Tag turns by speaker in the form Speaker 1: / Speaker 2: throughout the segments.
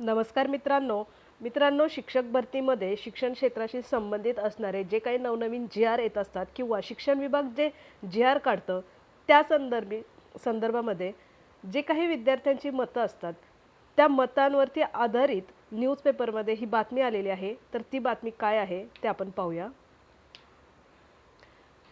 Speaker 1: नमस्कार मित्रांनो. मित्रांनो शिक्षक भरतीमध्ये शिक्षण क्षेत्राशी संबंधित असणारे जे काही नवनवीन जी आर येत असतात किंवा शिक्षण विभाग जे जी आर काढतं त्या संदर्भी संदर्भामध्ये जे काही विद्यार्थ्यांची मतं असतात त्या मतांवरती आधारित न्यूजपेपरमध्ये ही बातमी आलेली आहे. तर ती बातमी काय आहे ते आपण पाहूया.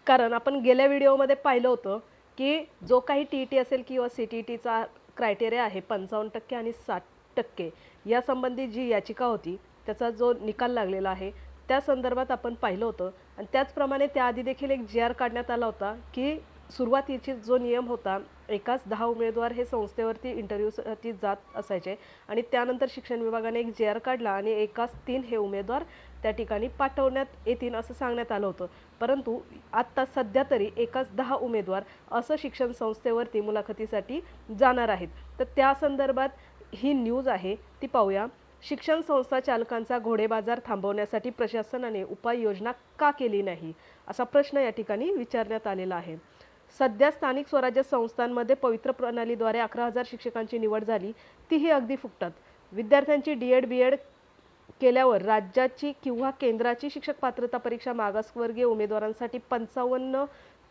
Speaker 1: कारण आपण गेल्या व्हिडिओमध्ये पाहिलं होतं की जो काही टी ई टी असेल किंवा सी टी ई टीचा क्रायटेरिया आहे पंचावन्न टक्के आणि साठ टक्के यासंबंधी जी याचिका होती त्याचा जो निकाल लागलेला आहे त्या संदर्भात आपण पाहिलं होतं. आणि त्याचप्रमाणे त्याआधी देखील एक जी आर काढण्यात आला होता की सुरुवातीची जो नियम होता एकाच दहा उमेदवार हे संस्थेवरती इंटरव्ह्यूसाठी जात असायचे आणि त्यानंतर शिक्षण विभागाने एक जे आर काढला आणि एकाच तीन हे उमेदवार त्या ठिकाणी पाठवण्यात येतील असं सांगण्यात आलं होतं. परंतु आत्ता सध्या तरी एकाच दहा उमेदवार असं शिक्षण संस्थेवरती मुलाखतीसाठी जाणार आहेत. तर त्या संदर्भात ही न्यूज आहे ती पाहूया. शिक्षण संस्था चालकांचा घोडेबाजार थांबवण्यासाठी प्रशासनाने उपाययोजना का केली नाही? असा प्रश्न या ठिकाणी विचारण्यात आलेला आहे. सध्या स्थानिक स्वराज्य संस्थांमध्ये पवित्र प्रणालीद्वारे अकरा हजार शिक्षकांची निवड झाली तीही अगदी फुकटात. विद्यार्थ्यांची डी एड बी एड केल्यावर राज्याची किंवा केंद्राची शिक्षक पात्रता परीक्षा मागासवर्गीय उमेदवारांसाठी पंचावन्न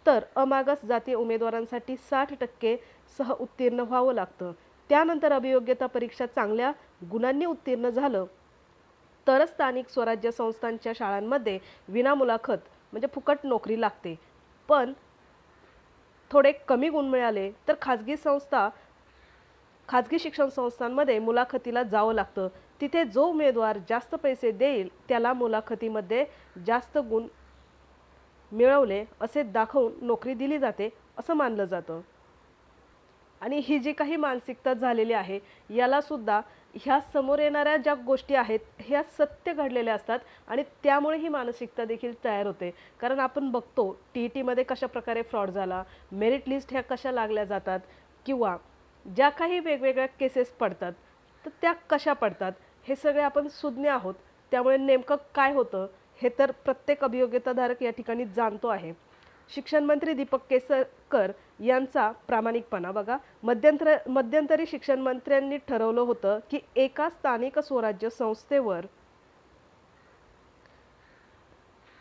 Speaker 1: तर अमागास जातीय उमेदवारांसाठी साठ टक्के सह उत्तीर्ण व्हावं लागतं. त्यानंतर अभियोग्यता परीक्षा चांगल्या गुणांनी उत्तीर्ण झालं. तर स्थानिक स्वराज्य संस्थांच्या शाळांमध्ये विनामुलाखत म्हणजे फुकट नोकरी लागते. पण थोडे कमी गुण मिळाले तर खाजगी संस्था खाजगी शिक्षण संस्थांमध्ये मुलाखतीला जावं लागतं. तिथे जो उमेदवार जास्त पैसे देईल त्याला मुलाखतीमध्ये जास्त गुण मिळवले असे दाखवून नोकरी दिली जाते असं मानलं जातं. आणि ही जी काही मानसिकता झालेली आहे यालासुद्धा ह्या समोर येणाऱ्या ज्या गोष्टी आहेत ह्या सत्य घडलेल्या असतात आणि त्यामुळे ही मानसिकता देखील तयार होते. कारण आपण बघतो टी ई टीमध्ये कशा प्रकारे फ्रॉड झाला मेरिट लिस्ट ह्या कशा लागल्या जातात किंवा ज्या काही वेगवेगळ्या केसेस पडतात तर त्या कशा पडतात हे सगळे आपण सुज्ञ आहोत. त्यामुळे नेमकं काय होतं हे तर प्रत्येक अभियोग्यताधारक या ठिकाणी जाणतो आहे. शिक्षण मंत्री दीपक केसरकर यांचा प्रामाणिकपणा. बघा मध्यंतर मध्यंतरी शिक्षण मंत्र्यांनी ठरवलं होतं की एका स्थानिक स्वराज्य संस्थेवर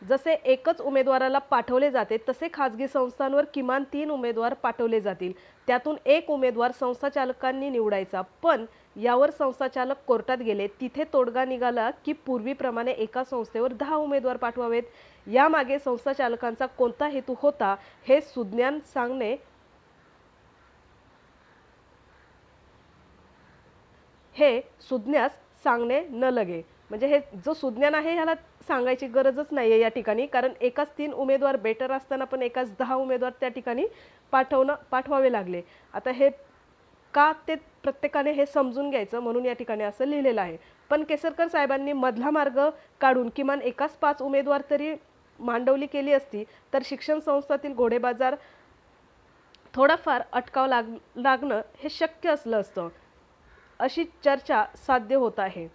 Speaker 1: जसे एकच उमेदवाराला पाठवले जाते तसे खाजगी संस्थांवर किमान तीन उमेदवार पाठवले जातील. त्यातून एक उमेदवार संस्थाचालकांनी निवडायचा. पण यावर संस्थाचालक कोर्टात गेले. तिथे तोडगा निघाला की पूर्वीप्रमाणे एका संस्थेवर दहा उमेदवार पाठवावेत. यामागे संस्थाचालकांचा कोणता हेतू होता हे सुज्ञान सांगणे हे सुज्ञास सांगणे न लगे. म्हणजे हे जो सुज्ञान आहे ह्याला सांगायची गरजच नाही आहे या ठिकाणी. कारण एकाच तीन उमेदवार बेटर असताना पण एकाच दहा उमेदवार त्या ठिकाणी पाठवणं पाठवावे लागले. आता हे का ते प्रत्येकाने हे समजून घ्यायचं म्हणून या ठिकाणी असं लिहिलेलं आहे. पण केसरकर साहेबांनी मधला मार्ग काढून किमान एकाच पाच उमेदवार तरी मांडवली केली असती तर शिक्षण संस्थातील घोडेबाजार थोडाफार अटकाव लाग लागणं हे शक्य असलं असतं. अशी चर्चा साध्य होत आहे.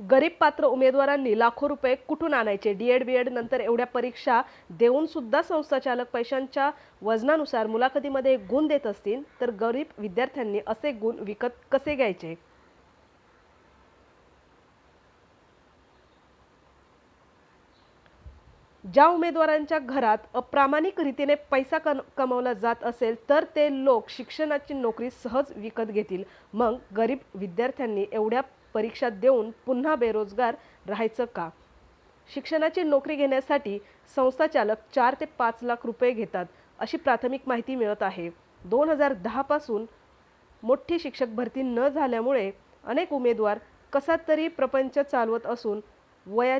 Speaker 1: गरीब पात्र उमेदवारांनी लाखो रुपये कुठून आणायचे? डी एड बी एड नंतर एवढ्या परीक्षा देऊन सुद्धा संस्थाचालक पैशांच्या वजनानुसार मुलाखतीमध्ये गुण देत असतील तर गरीब विद्यार्थ्यांनी असे गुण विकत कसे घ्यायचे? ज्या उमेदवारांच्या घरात अप्रामाणिक रीतीने पैसा कमवला जात असेल तर ते लोक शिक्षणाची नोकरी सहज विकत घेतील. मग गरीब विद्यार्थ्यांनी एवढ्या परीक्षा देऊन पुन्हा बेरोजगार राहायचं का? शिक्षणाची नोकरी घेण्यासाठी संस्थाचालक चार ते पाच लाख रुपये घेतात अशी प्राथमिक माहिती मिळत आहे. दोन हजार दहापासून मोठी शिक्षक भरती न झाल्यामुळे अनेक उमेदवार कसा तरी प्रपंच चालवत असून वया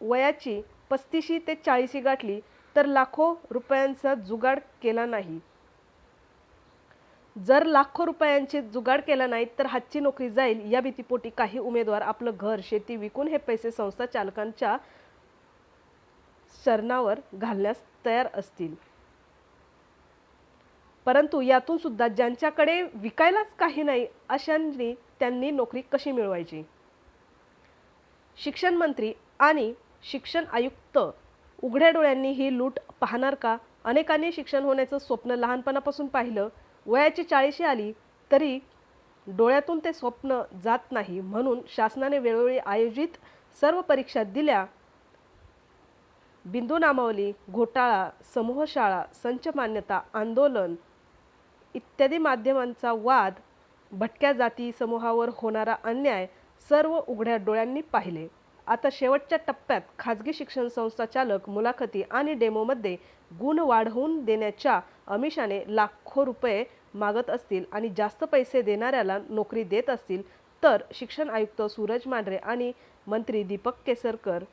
Speaker 1: वयाची पस्तीशी ते चाळीशी गाठली तर लाखो रुपयांचा जुगाड केला नाही. जर लाखो रुपयांचे जुगाड केला नाही तर हातची नोकरी जाईल. या भीतीपोटी काही उमेदवार आपलं घर शेती विकून हे पैसे संस्था चालकांच्या शरणावर घालण्यास तयार असतील. परंतु यातून सुद्धा ज्यांच्याकडे विकायलाच काही नाही अशांनी त्यांनी नोकरी कशी मिळवायची? शिक्षण मंत्री आणि शिक्षण आयुक्त उघड्या डोळ्यांनी ही लूट पाहणार का? अनेकांनी शिक्षण होण्याचं स्वप्न लहानपणापासून पाहिलं. वयाची चाळीशी आली तरी डोळ्यातून ते स्वप्न जात नाही म्हणून शासनाने वेळोवेळी आयोजित सर्व परीक्षा दिल्या. बिंदू नामावली घोटाळा समूहशाळा संच मान्यता आंदोलन इत्यादी माध्यमांचा वाद भटक्या जाती समूहावर होणारा अन्याय सर्व उघड्या डोळ्यांनी पाहिले. आता शेवटच्या टप्प्यात खाजगी शिक्षण संस्था चालक मुलाखती आणि डेमोमध्ये गुण वाढवून देण्याच्या अमिषाने लाखो रुपये मागत असतील आणि जास्त पैसे देणाऱ्याला नोकरी देत असतील तर शिक्षण आयुक्त सूरज मांढरे आणि मंत्री दीपक केसरकर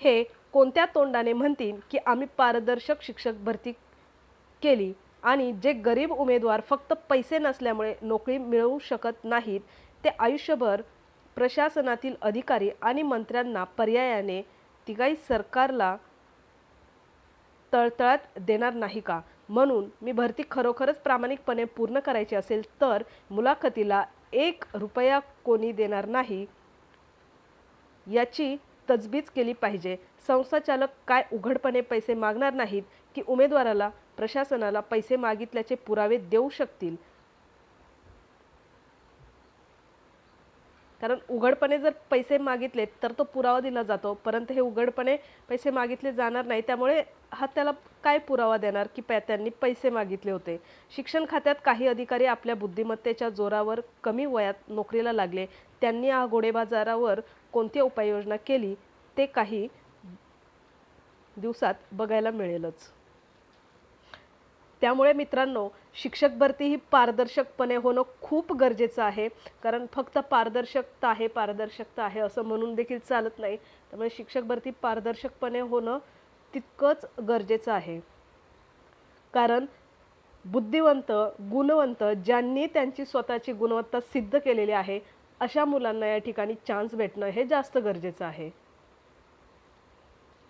Speaker 1: हे कोणत्या तोंडाने म्हणतील की आम्ही पारदर्शक शिक्षक भरती केली आणि जे गरीब उमेदवार फक्त पैसे नसल्यामुळे नोकरी मिळवू शकत नाहीत ते आयुष्यभर प्रशासनातील अधिकारी आणि मंत्र्यांना पर्यायाने तिघाई सरकारला तळतळात देणार नाही का? म्हणून मी भरती खरोखरच प्रामाणिकपणे पूर्ण करायची असेल तर मुलाखतीला एक रुपया कोणी देणार नाही याची तजबीज केली पाहिजे. संस्थाचालक काय उघडपणे पैसे मागणार नाहीत की उमेदवाराला प्रशासनाला पैसे मागितल्याचे पुरावे देऊ शकतील? कारण उघडपणे जर पैसे मागितले तर तो पुरावा दिला जातो. परंतु हे उघडपणे पैसे मागितले जाणार नाही. त्यामुळे हा त्याला काय पुरावा देणार की पै- त्यांनी पैसे मागितले होते? शिक्षण खात्यात काही अधिकारी आपल्या बुद्धिमत्तेच्या जोरावर कमी वयात नोकरीला लागले. त्यांनी हा घोडेबाजारावर कोणती उपाययोजना केली? ते काही दिवसात बघायला मिळेलच. त्यामुळे मित्रांनो शिक्षक भरती ही पारदर्शकपणे होणं खूप गरजेचं आहे. कारण फक्त पारदर्शकता आहे पारदर्शकता आहे असं म्हणून देखील चालत नाही. त्यामुळे शिक्षक भरती पारदर्शकपणे होणं तितकंच गरजेचं आहे. कारण बुद्धिवंत गुणवंत ज्यांनी त्यांची स्वतःची गुणवत्ता सिद्ध केलेली आहे अशा मुलांना या ठिकाणी चान्स भेटणं हे जास्त गरजेचं आहे.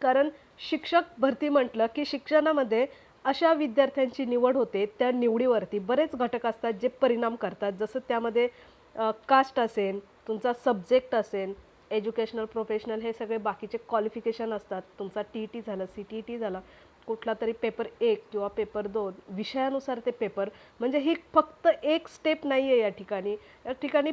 Speaker 1: कारण शिक्षक भरती म्हटलं की शिक्षणामध्ये अशा विद्यार्थ्यांची निवड होते त्या निवडीवरती बरेच घटक असतात जे परिणाम करतात. जसं त्यामध्ये कास्ट असेल तुमचा सब्जेक्ट असेल एज्युकेशनल प्रोफेशनल हे सगळे बाकीचे क्वालिफिकेशन असतात. तुमचा टी टी झालं सी टी टी झाला कुठला तरी पेपर एक किंवा पेपर दोन विषयानुसार ते पेपर. म्हणजे ही फक्त एक स्टेप नाही आहे या ठिकाणी. या ठिकाणी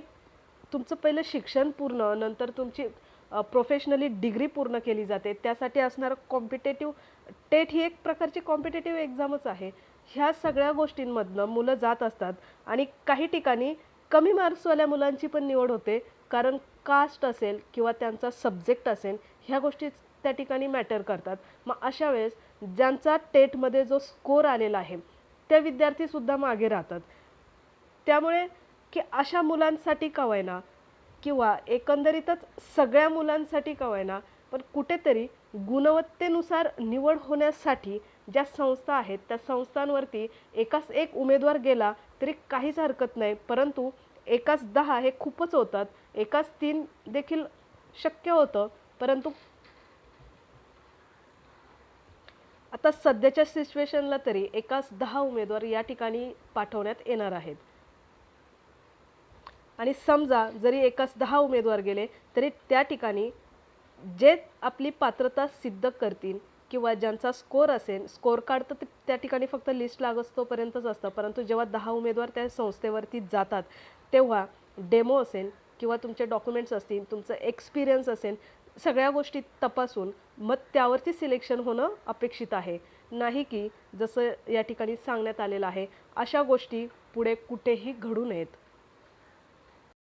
Speaker 1: तुमचं पहिलं शिक्षण पूर्ण नंतर तुमची प्रोफेशनली डिग्री पूर्ण केली जाते. त्यासाठी असणारं कॉम्पिटेटिव्ह टेट ही एक प्रकारची कॉम्पिटेटिव्ह एक्झामच आहे. ह्या सगळ्या गोष्टींमधनं मुलं जात असतात आणि काही ठिकाणी कमी मार्क्सवाल्या मुलांची पण निवड होते. कारण कास्ट असेल किंवा त्यांचा सब्जेक्ट असेल ह्या गोष्टी त्या ठिकाणी मॅटर करतात. मग अशा वेळेस ज्यांचा टेटमध्ये जो स्कोर आलेला आहे त्या विद्यार्थीसुद्धा मागे राहतात. त्यामुळे की अशा मुलांसाठी का होईना किंवा एकंदरीतच सगळ्या मुलांसाठी का होईना पण कुठेतरी गुणवत्तेनुसार निवड होण्यासाठी ज्या संस्था आहेत त्या संस्थांवरती एकाच एक उमेदवार गेला तरी काहीच हरकत नाही. परंतु एकाच दहा हे खूपच होतात. एकाच तीन देखील शक्य होतं. परंतु आता सध्याच्या सिच्युएशनला तरी एकाच दहा उमेदवार या ठिकाणी पाठवण्यात येणार आहेत. आणि समजा जरी एकाच दहा उमेदवार गेले तरी त्या ठिकाणी जे आपली पात्रता सिद्ध करतील किंवा ज्यांचा स्कोर असेल स्कोर कार्ड तर त्या ठिकाणी फक्त लिस्ट लागतोपर्यंतच असतं. परंतु जेव्हा दहा उमेदवार त्या संस्थेवरती जातात तेव्हा डेमो असेल किंवा तुमचे डॉक्युमेंट्स असतील तुमचं एक्सपिरियन्स असेल सगळ्या गोष्टी तपासून मग त्यावरती सिलेक्शन होणं अपेक्षित आहे. नाही की जसं या ठिकाणी सांगण्यात आलेलं आहे अशा गोष्टी पुढे कुठेही घडू नयेत.